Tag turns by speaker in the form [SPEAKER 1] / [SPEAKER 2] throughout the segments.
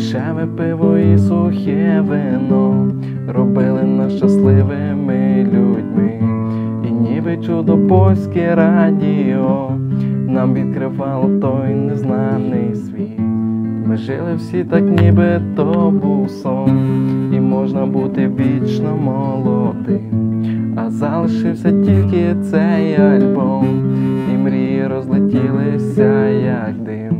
[SPEAKER 1] Дешеве пиво і сухе вино робили нас щасливими людьми. І ніби чудо польське радіо нам відкривало той незнаний світ. Ми жили всі так, ніби то був сон, і можна бути вічно молодим. А залишився тільки цей альбом, і мрії розлетілися, як дим.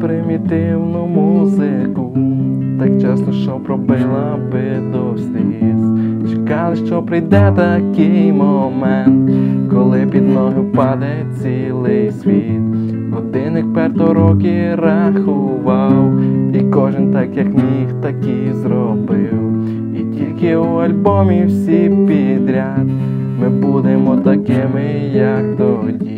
[SPEAKER 1] Примітивну музику, так часто, що пробила би до сліз. Чекали, що прийде такий момент, коли під ноги впаде цілий світ. Годинник перто роки рахував, і кожен так як міг, так і зробив. І тільки у альбомі всі підряд ми будемо такими, як тоді.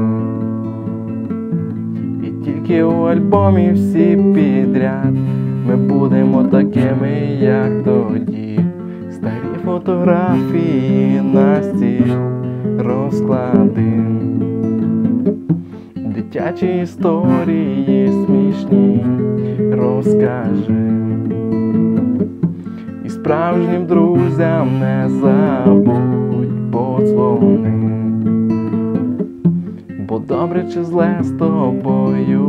[SPEAKER 1] Тільки у альбомі всі підряд ми будемо такими, як тоді. Старі фотографії на стіл розклади. Дитячі історії смішні розкажи. І справжнім друзям не забудь подзвони. Бо добре чи зле з тобою